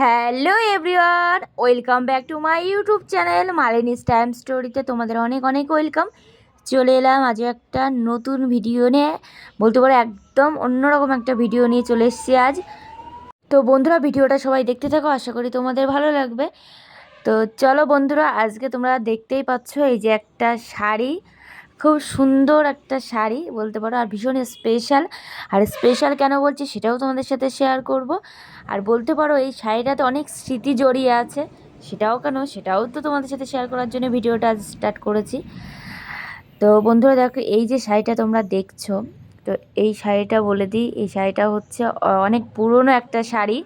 Hello everyone, welcome back to my YouTube channel Malini stamp স্টোরিতে তোমাদের অনেক অনেক ওয়েলকাম। চলে এলাম আজও একটা নতুন ভিডিও নিয়ে, বলতে পারো একদম অন্যরকম একটা ভিডিও নিয়ে চলে এসেছি আজ। তো বন্ধুরা, ভিডিওটা সবাই দেখতে থাকো, আশা করি তোমাদের ভালো লাগবে। তো চলো বন্ধুরা, আজকে তোমরা দেখতেই পাচ্ছ এই যে একটা শাড়ি। খুব সুন্দর একটা শাড়ি বলতে পারো, আর ভীষণ স্পেশাল আর স্পেশাল কেন বলছি সেটাও তোমাদের সাথে শেয়ার করব। আর বলতে পারো এই শাড়িটাতে অনেক স্মৃতি জড়িয়ে আছে, সেটাও কেন? সেটাও তো তোমাদের সাথে শেয়ার করার জন্য ভিডিওটা স্টার্ট করেছি। তো বন্ধুরা দেখো, এই যে শাড়িটা তোমরা দেখছ, তো এই শাড়িটা বলে দিই, এই শাড়িটা হচ্ছে অনেক পুরনো একটা শাড়ি।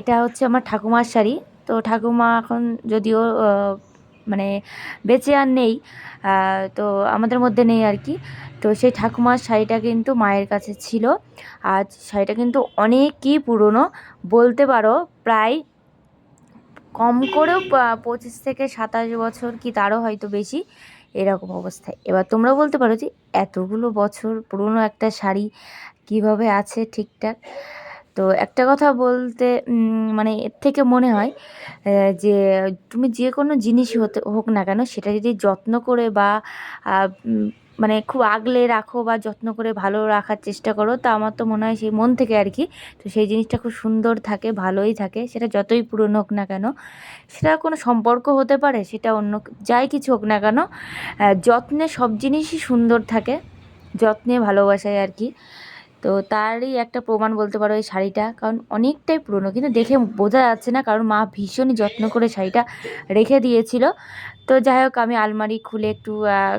এটা হচ্ছে আমার ঠাকুমার শাড়ি। তো ঠাকুমা এখন যদিও মানে বেঁচে আর নেই তো আমাদের মধ্যে নেই আর কি। তো সেই ঠাকুমার শাড়িটা কিন্তু মায়ের কাছে ছিল। আর শাড়িটা কিন্তু অনেকই পুরনো, বলতে পারো প্রায় কম করেও পঁচিশ থেকে সাতাশ বছর কি তারও হয়তো বেশি, এরকম অবস্থায়। এবার তোমরা বলতে পারো যে এতগুলো বছর পুরনো একটা শাড়ি কীভাবে আছে ঠিকঠাক? তো একটা কথা বলতে মানে এর থেকে মনে হয় যে তুমি যে কোনো জিনিসই হতে, হোক না কেন, সেটা যদি যত্ন করে বা মানে খুব আগলে রাখো বা যত্ন করে ভালো রাখার চেষ্টা করো, তা আমার তো মনে হয় সেই মন থেকে আর কি, তো সেই জিনিসটা খুব সুন্দর থাকে, ভালোই থাকে, সেটা যতই পুরনো হোক না কেন। সেটা কোনো সম্পর্ক হতে পারে, সেটা অন্য যাই কিছু হোক না কেন যত্নে সব জিনিসই সুন্দর থাকে, যত্নে ভালোবাসায় আর কি। তো তারই একটা প্রমাণ বলতে পারো এই শাড়িটা। কারণ অনেকটাই পুরনো, কিন্তু দেখে বোঝা যাচ্ছে না, কারণ মা ভীষণই যত্ন করে শাড়িটা রেখে দিয়েছিল। তো যাই হোক, আমি আলমারি খুলে একটু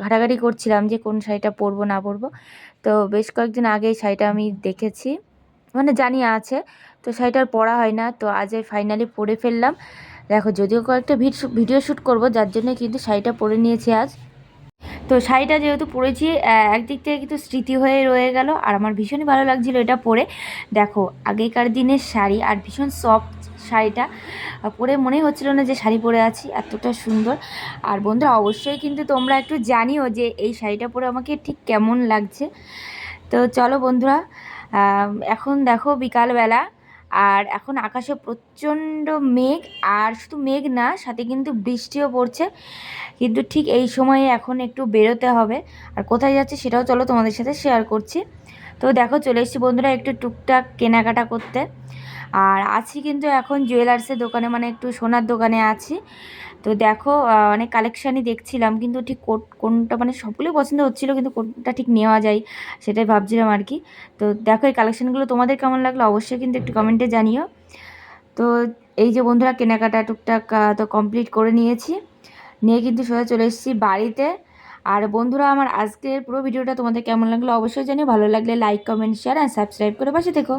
ঘাটাঘাটি করছিলাম যে কোন শাড়িটা পরবো, না পরবো। তো বেশ কয়েকদিন আগে এই শাড়িটা আমি দেখেছি। মানে জানি আছে, তো শাড়িটার পরা হয় না, তো আজ ফাইনালি পরে ফেললাম। দেখো, যদিও কয়েকটা ভিডিও শ্যুট করব, যার জন্য কিন্তু শাড়িটা পরে নিয়েছি আজ। তো শাড়িটা যেহেতু পরেছি একদিক থেকে কিন্তু স্মৃতি হয়ে রয়ে গেল আর আমার ভীষণই ভালো লাগছিল এটা পরে। দেখো, আগেকার দিনের শাড়ি আর ভীষণ সফট শাড়িটা পরে মনে হচ্ছিল না যে শাড়ি পরে আছি, এতটা সুন্দর। আর বন্ধুরা, অবশ্যই কিন্তু তোমরা একটু জানিও যে এই শাড়িটা পরে আমাকে ঠিক কেমন লাগছে। তো চলো বন্ধুরা এখন দেখো বিকালবেলা আর এখন আকাশে প্রচণ্ড মেঘ, আর শুধু মেঘ না, সাথে কিন্তু বৃষ্টিও পড়ছে। কিন্তু ঠিক এই সময়ে এখন একটু বেরোতে হবে। আর কোথায় যাচ্ছে সেটাও চলো তোমাদের সাথে শেয়ার করছি। তো দেখো চলে এসেছি বন্ধুরা একটু টুকটাক কেনাকাটা করতে। আর আছি কিন্তু এখন জুয়েলার্সের দোকানে মানে একটু সোনার দোকানে আছি। তো দেখো অনেক কালেকশানই দেখছিলাম, কিন্তু ঠিক কোনটা মানে সবগুলোই পছন্দ হচ্ছিল, কিন্তু কোনটা ঠিক নেওয়া যায় সেটাই ভাবছিলাম আর কি। তো দেখো এই কালেকশানগুলো তোমাদের কেমন লাগল অবশ্যই কিন্তু একটু কমেন্টে জানিও। তো এই যে বন্ধুরা কেনাকাটা টুকটাক তো কমপ্লিট করে নিয়েছি। নিয়ে কিন্তু সোজা চলে এসেছি বাড়িতে। আর বন্ধুরা, আমার আজকের পুরো ভিডিওটা তোমাদের কেমন লাগল অবশ্যই জানিও। ভালো লাগলে like comment share and subscribe করে পাশে দেখো